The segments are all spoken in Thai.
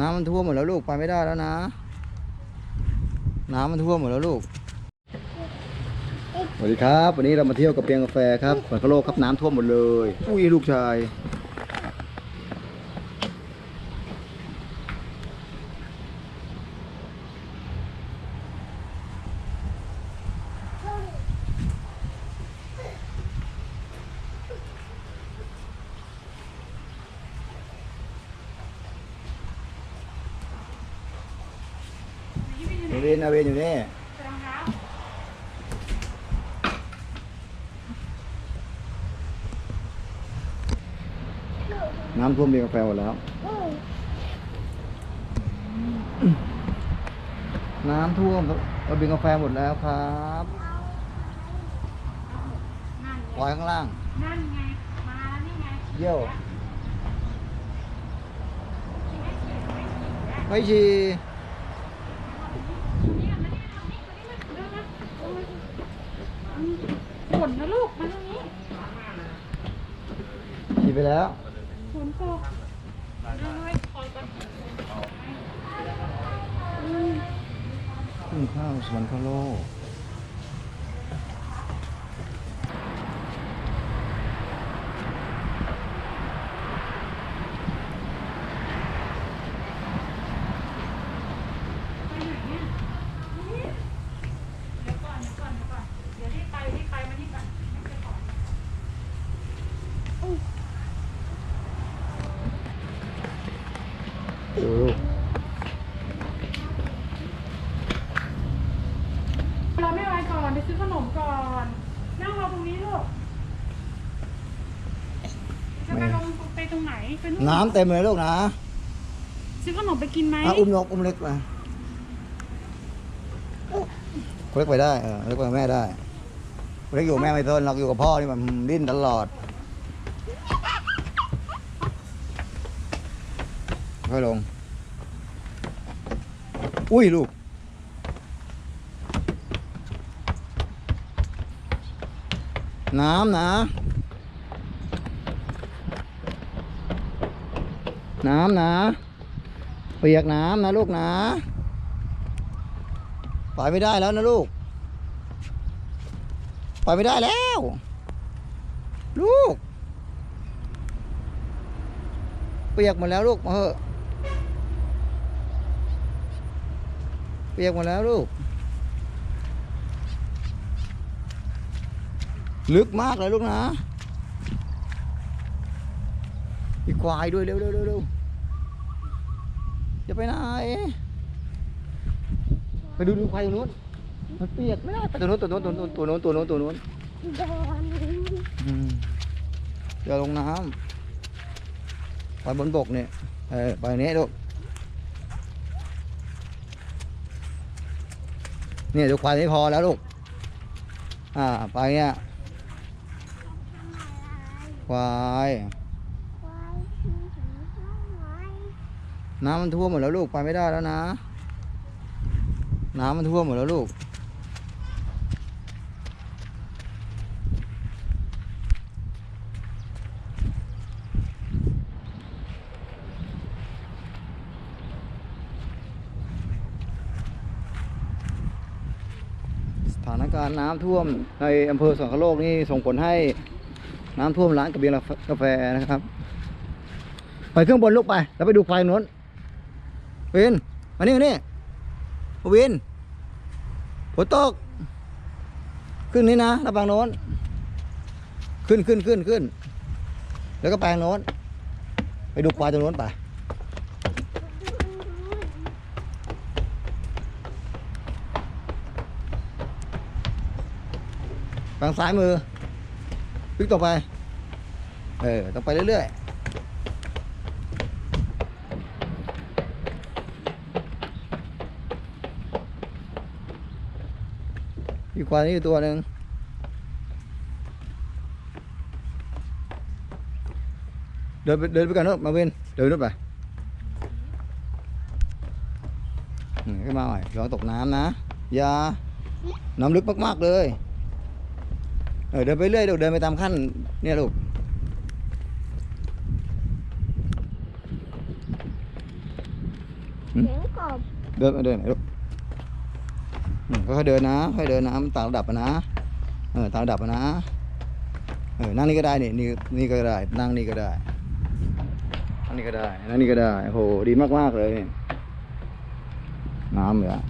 น้ำมันท่วมหมดแล้วลูกไปไม่ได้แล้วนะ น้ำมันท่วมหมดแล้วลูกสวัสดีครับ วันนี้เรามาเที่ยวกับเปียงกาแฟครับขวัญพะโลกครับน้ำท่วมหมดเลยอุ้ยลูกชาย นาเวนนาเวนอยู่นี่น้ำท่วมเบียงกาแฟหมดแล้ว น้ำท่วมเราเบียงกาแฟหมดแล้วครับปล่อยข้างล่าง นั่นไง มาแล้วนี่ไงเยี่ยวไม่ชี ฝนนะลูก มาตรงนี้ ฉีดไป แล้วฝนตกเลยคอยก่อนขึ้นข้าวสวรรคโลก ไปไหนเนี่ยนี่เดี๋ยวก่อน เดี๋ยวก่อน เดี๋ยวก่อน เดี๋ยวรีบไปรีบไปมานี่ก่อนไม่ไปก่อน ดูลูก เราไม่ไว้ก่อน ไป ซื้อขนมก่อน นั่งรอตรงนี้ลูก จะไปลงไปตรงไหนไปนู่นน้ำเต็มเลยลูกนะซื้อขนมไปกินไหมอะอุ้มนกอุ้มเล็กมาคนเล็กไปได้เออเล็กไปกับแม่ได้คนเล็กอยู่กับแม่ไม่ทนเราอยู่กับพ่อนี่มันดิ้นตลอดค่อยลง อุ้ยลูก น้ำนะ น้ำนะ เปียกน้ำนะลูกนะไปไม่ได้แล้วนะลูกไปไม่ได้แล้ว ลูก เปียกหมดแล้วลูกมาเถอะเปียกหมดแล้วลูก ลึกมากเลยลูกนะ อีควายด้วยเร็วเร็วเร็วเร็วจะไปไหน ไปดูดูควายตรงนู้น มันเปียกไม่ได้ไปตัวนู้นตัวนู้นตัวนู้นตัวนู้นตัวนู้นตัวนู้นอืมอย่าลงน้ำไปบนบกเนี่ยเออไปนี้ลูกเนี่ยดูควายไม่พอแล้วลูก อ่า ไปเนี่ย ควายน้ำมันท่วมหมดแล้วลูกไปไม่ได้แล้วนะ น้ำมันท่วมหมดแล้วลูก สถานการณ์น้ำท่วมในอำเภอสวนคโลกนี่ส่งผลให้ น้ำท่วมร้านกระเบียงกาแฟนะครับ ไปเครื่องบนลูกไป แล้วไปดูควายนู้นวินมานี่มานี่วินฝนตก ขึ้นนี่นะระบางโน้น ขึ้นขึ้นขึ้นขึ้น แล้วก็แปลงโน้น ไปดูควายตรงโน้นไปทางซ้ายมือ พลิกต่อไป เออ ต้องไปเรื่อยๆอีกควายนี่อยู่ตัวหนึ่งเดินไปเดินไปกันนู้มาเวนเดินนู้นไปอืมขึ้นมาหน่อยระวังตกน้ำนะ อย่า น้ำลึกมาก ๆ เลย เออเดินไปเรื่อยลูกเดินไปตามขั้นเนี่ยลูกหืมเสียงกบเดินมาเดินไหนลูกอืมค่อยๆเดินนะค่อยๆเดินนะมันต่างระดับอะนะเออต่างระดับอะนะเออนั่งนี่ก็ได้นี่นี่นี่ก็ได้ นั่งนี่ก็ได้นั่งนี่ก็ได้นั่งนี่ก็ได้โอ้โหดีมากๆเลยน้ำเหรอ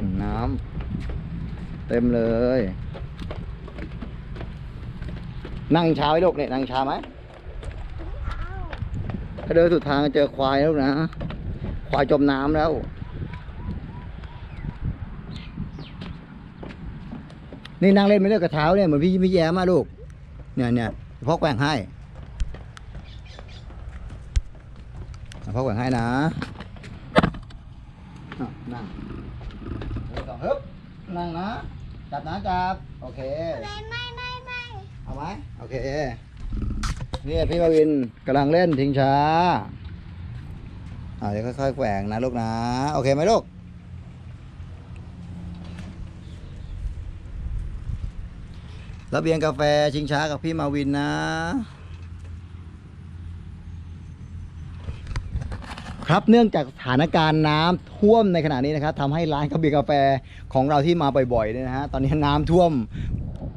อืมน้ำเต็มเลย นั่งช้าไว้ลูกเนี่ยนั่งช้าไหมถ้าเดินสุดทางเจอควายแล้วนะ ควายจมน้ำแล้ว นี่นั่งเล่นไม่เลิกกระเท้าเนี่ยเหมือนพี่พี่แย้มาลูก เนี่ยเนี่ยพ่อแกว่งให้พ่อแกว่งให้นะนั่ง ฮึบนั่งนะ จับนะจับ โอเค ไม่ไม่ไม่ไม่เอาไหมโอเค เนี่ยพี่มาวินกำลังเล่นทิ้งช้าอ่าเดี๋ยวค่อยๆแกว่งนะลูกนะ โอเคไหมลูกระเบียงกาแฟชิงช้ากับพี่มาวินนะ ครับเนื่องจากสถานการณ์น้ำท่วมในขณะนี้นะครับทำให้ร้านกาแฟกาแฟของเราที่มาบ่อยๆเนี่ยนะฮะตอนนี้น้ำท่วม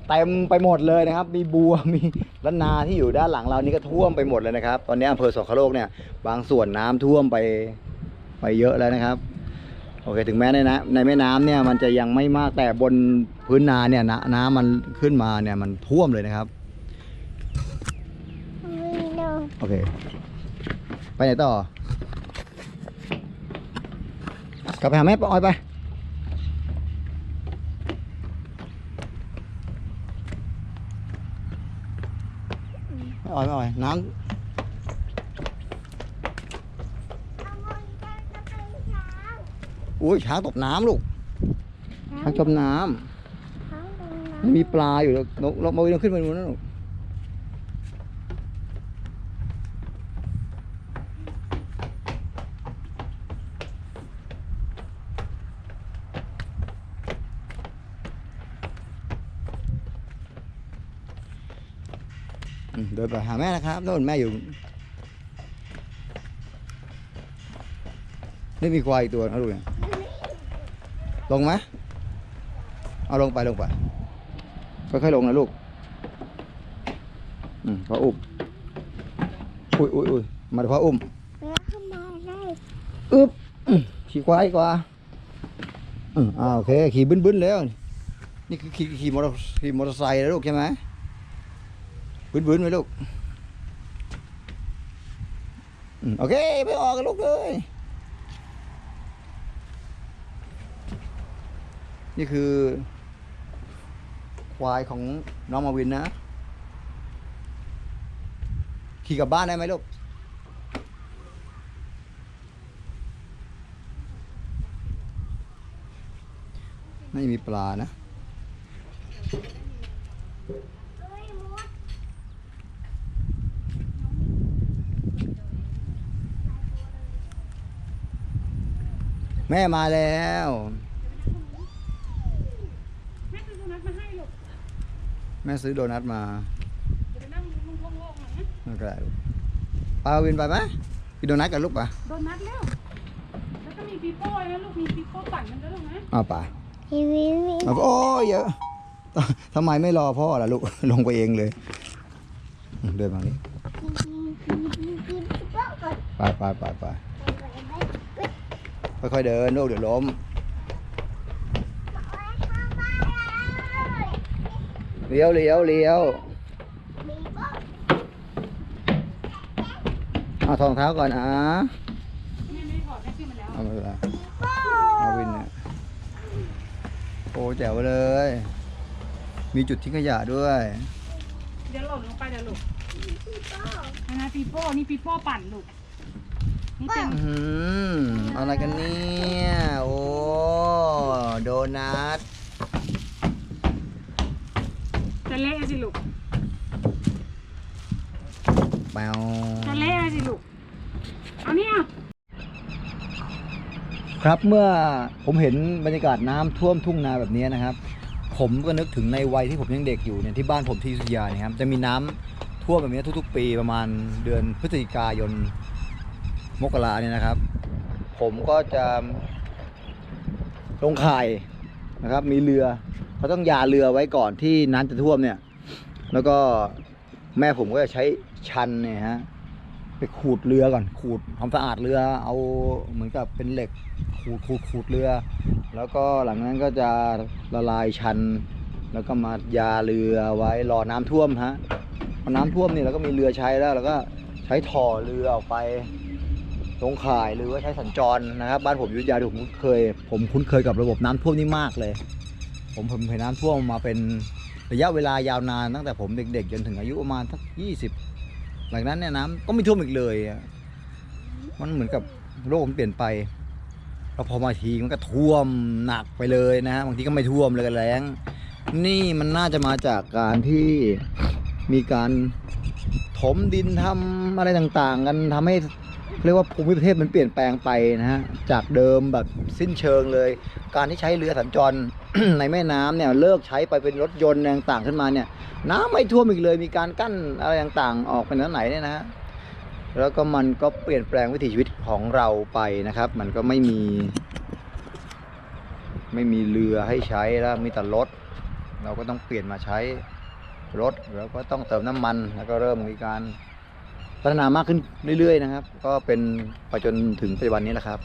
เต็มไปหมดเลยนะครับ มีบัวมีละนาที่อยู่ด้านหลังเรานี่ก็ท่วมไปหมดเลยนะครับ ตอนนี้อำเภอสองขโลกเนี่ยบางส่วนน้ำท่วมไปไปเยอะแล้วนะครับโอเคถึงแม้ในนะในแม่น้ำเนี่ยมันจะยังไม่มากแต่บนพื้นนาเนี่ยน้ำน้ำมันขึ้นมาเนี่ยมันท่วมเลยนะครับไม่โดนโอเค ไปไหนต่อ กลับไปหาแม่ปออยไปไม่อ่อยไม่อ่อยน้เอามือจับจะเป็นช้างำอุ้ยช้างตกน้ำลูกช้างจมน้ช้างตรงำนั้ไม่นมีปลาอยู่แล้วลงลงมาวิ่งขึ้นไปนู้นนะลูก เดินไปหาแม่นะครับโน่นแม่อยู่นี่มีควายอีกตัวนะลูกเนี่ยลงไหมเอาลงไปลงไปค่อยๆลงนะลูกอืมพออุ้มอุ้ยอุ้ยอุ้ยมาเดี๋ยวพออุ้มเวลาเข้ามาได้อึ๊บขี่ควายกว่าอืมอ่าโอเคขี่บึ้นๆแล้ว นี่คือขี่ขี่มอเตอร์ขี่มอเตอร์ไซค์นะลูกใช่ไหม บึ้นบึ้นๆไหมลูกโอเค ไปออกกันลูกเลย นี่คือ ควายของน้องมาวินนะ ขี่กลับบ้านได้ไหมลูกไม่มีปลานะ เอ้ยมด แม่มาแล้วแม่ซื้อโดนัทมาให้ลูกแม่ซื้อโดนัทมาเดี๋ยวไปนั่งลุงโล่งๆหน่อยนะไม่เป็นไรลูกปาวินไปไหมกินโดนัทกับลูกปะโดนัทแล้วแล้วก็มีปีโป้นะลูกมีปีโป้ปั่นมันด้วยลูกนะเอาไปทีวีมีเอาโอ้ยเยอะทำไมไม่รอพ่อล่ะลูกลงไปเองเลยอืมเดินมานี้กินก็กดไปไปไปไป ค่อยๆเดินลูกเดี๋ยวล้มเลี้ยวเลี้ยวเลี้ยวเอาทองเท้าก่อนอะแม่ไม่ได้ถอดแม่ขึ้นมาแล้วเอาไม่เป็นไรมาวินเนี่ยโอ้แจ๋วเลย มีจุดทิ้งขยะด้วย เดี๋ยวหล่นลงไปเดี๋ยวลูกนะนะปีโป้นี่ปีโป้ปั่นลูก นี่เป็นอืมอะไรกันเนี่ย โอ้ โดนัท จะเละสิลูกแมวจะเละสิลูกเอาเนี่ยครับเมื่อผมเห็นบรรยากาศน้ำท่วมทุ่งนาแบบนี้นะครับ ผมก็นึกถึงในวัยที่ผมยังเด็กอยู่เนี่ยที่บ้านผมที่อยุธยาเนี่ยครับจะมีน้ำท่วมแบบนี้ทุก ๆ ปีประมาณเดือนพฤศจิกายน มกราเนี่ยนะครับ ผมก็จะลงข่ายนะครับ มีเรือเขาต้องยาเรือไว้ก่อนที่น้ำจะท่วมเนี่ย แล้วก็แม่ผมก็จะใช้ชันเนี่ยฮะไปขูดเรือก่อน ขูดทำสะอาดเรือ เอาเหมือนกับเป็นเหล็กขูดขูดขูดเรือ แล้วก็หลังนั้นก็จะละลายชัน แล้วก็มายาเรือไว้รอน้ำท่วมฮะพอน้ำท่วมนี่เราก็มีเรือใช้แล้วเราก็ใช้ถ่อเรือออกไป ลงข่ายหรือว่าใช้สัญจรนะครับบ้านผมยุธยาผมเคย ผมคุ้นเคยกับระบบน้ำท่วมนี่มากเลย ผมผมเห็นน้ำท่วมมาเป็นระยะเวลายาวนานตั้งแต่ผมเด็กๆ จนถึงอายุประมาณสักยี่สิบหลังนั้นเนี่ยน้ำก็ไม่ท่วมอีกเลยมันเหมือนกับโลกมันเปลี่ยนไปแล้วพอมาทีมันก็ท่วมหนักไปเลยนะฮะบางทีก็ไม่ท่วมเลยก็แล้งนี่มันน่าจะมาจากการที่มีการถมดินทำอะไรต่างๆ กันทำให้ เรียกว่าภูมิประเทศมันเปลี่ยนแปลงไปนะฮะจากเดิมแบบสิ้นเชิงเลย การที่ใช้เรือสัญจรในแม่น้ำเนี่ยเลิกใช้ไปเป็นรถยนต์ต่างๆขึ้นมาเนี่ย น้ำไม่ท่วมอีกเลย มีการกั้นอะไรต่างๆ ออกไปนั้นไหนเนี่ยนะฮะแล้วก็มันก็เปลี่ยนแปลงวิถีชีวิตของเราไปนะครับ มันก็ไม่มี ไม่มีเรือให้ใช้แล้วมีแต่รถเราก็ต้องเปลี่ยนมาใช้รถแล้วก็ต้องเติมน้ำมันแล้วก็เริ่มมีการ พัฒนามากขึ้นเรื่อยๆนะครับ ก็เป็นไปจนถึงปัจจุบันนี้แหละครับ